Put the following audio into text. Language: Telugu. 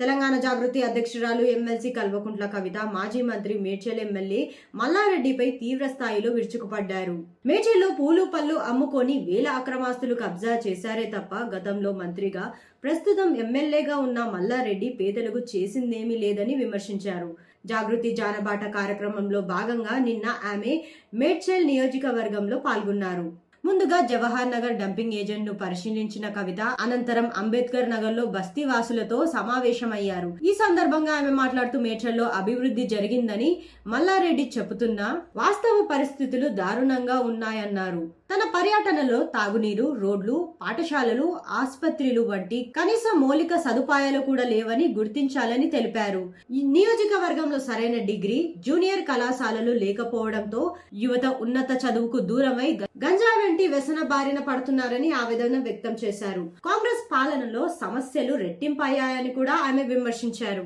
తెలంగాణ జాగృతి అధ్యక్షురాలు ఎమ్మెల్సీ కల్వకుంట్ల కవిత మాజీ మంత్రి మేడ్చల్ ఎమ్మెల్యే మల్లారెడ్డిపై తీవ్ర స్థాయిలో విరుచుకుపడ్డారు. మేడ్చల్లో పూలు పళ్ళు అమ్ముకొని వేల అక్రమాస్తులు కబ్జా చేశారే తప్ప గతంలో మంత్రిగా ప్రస్తుతం ఎమ్మెల్యేగా ఉన్న మల్లారెడ్డి పేదలకు చేసిందేమీ లేదని విమర్శించారు. జాగృతి జానబాట కార్యక్రమంలో భాగంగా నిన్న ఆమె మేడ్చల్ నియోజకవర్గంలో పాల్గొన్నారు. ముందుగా జవహర్ నగర్ డంపింగ్ ఏజెంట్ను పరిశీలించిన కవిత అనంతరం అంబేద్కర్ నగర్లో బస్తీ వాసులతో సమావేశమయ్యారు. ఈ సందర్భంగా ఆమె మాట్లాడుతూ మేడ్చల్లో అభివృద్ధి జరిగిందని మల్లారెడ్డి చెబుతున్నా వాస్తవ పరిస్థితులు దారుణంగా ఉన్నాయన్నారు. తన పర్యటనలో తాగునీరు రోడ్లు పాఠశాలలు ఆసుపత్రులు వంటి కనీస మౌలిక సదుపాయాలు కూడా లేవని గుర్తించాలని తెలిపారు. నియోజకవర్గంలో సరైన డిగ్రీ జూనియర్ కళాశాలలు లేకపోవడంతో యువత ఉన్నత చదువుకు దూరమై గంజా ఎలాంటి వ్యసన బారిన పడుతున్నారని ఆవేదన వ్యక్తం చేశారు. కాంగ్రెస్ పాలనలో సమస్యలు రెట్టింపయ్యాయని కూడా ఆమె విమర్శించారు.